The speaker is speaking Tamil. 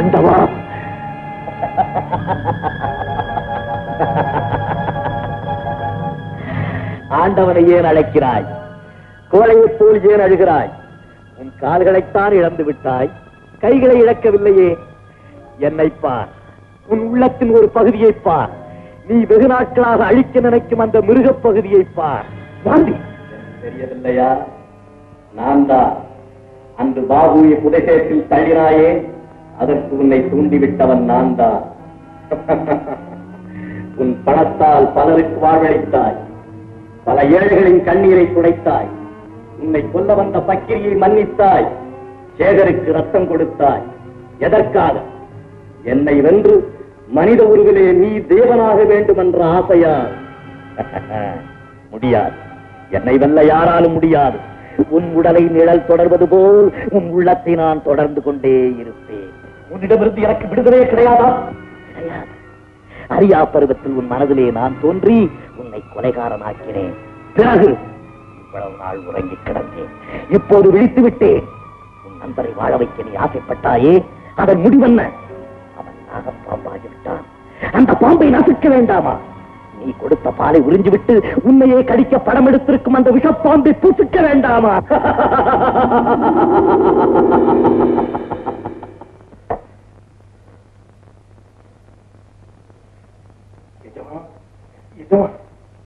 ஆண்டவா ஆண்டவனை ஏன் அழைக்கிறாய்? கோலையை போல் ஏன் அழுகிறாய்? உன் கால்களைத்தான் இழந்து விட்டாய். கைகளை இழக்கவில்லையே. என்னை பார். உன் உள்ளத்தின் ஒரு பகுதியை பார். நீ வெகு நாட்களாக அழிக்க நினைக்கும் அந்த மிருகப் பகுதியை பார். காந்தி தெரியவில்லையா? நான் தான் அன்று பாபுவை புதைசேற்றில் தள்ளினாயே. அதற்கு உன்னை தூண்டிவிட்டவன் நான் தான் உன் பணத்தால் பலருக்கு வாழ்வழித்தாய் பல ஏழைகளின் கண்ணீரை துடைத்தாய். உன்னை கொல்ல வந்த பக்கிரியை மன்னித்தாய். சேகருக்கு ரத்தம் கொடுத்தாய். எதற்காக? என்னை வென்று மனித உருவிலே நீ தேவனாக வேண்டும் என்ற ஆசையா முடியாது. என்னை வெல்ல யாராலும் முடியாது. உன் உடலை நிழல் தொடர்வது போல் உன் உள்ளத்தை நான் தொடர்ந்து கொண்டே இருப்பேன். உன்னிடமிருந்து எனக்கு விடுதலே கிடையாதா? கிடையாது. அரியா பருவத்தில் உன் மனதிலே நான் தோன்றி உன்னை கொலைகாரனாக்கினேன். பிறகு இவ்வளவு நாள் உறங்கி கிடந்தேன். இப்போது விழித்து விட்டேன்? உன் நண்பரை வாழ வைக்க நீ ஆசைப்பட்டாயே? அதன் முடிவென்ன? அவன் நாகப்பாம்பாகி விட்டான் அந்த பாம்பை நசுக்க வேண்டாமா? நீ கொடுத்த பாலை உறிஞ்சு விட்டு உன்னையே கடிக்க படம் எடுத்திருக்கும் அந்த விஷப்பாம்பை பூசிக்க வேண்டாமா? Então, então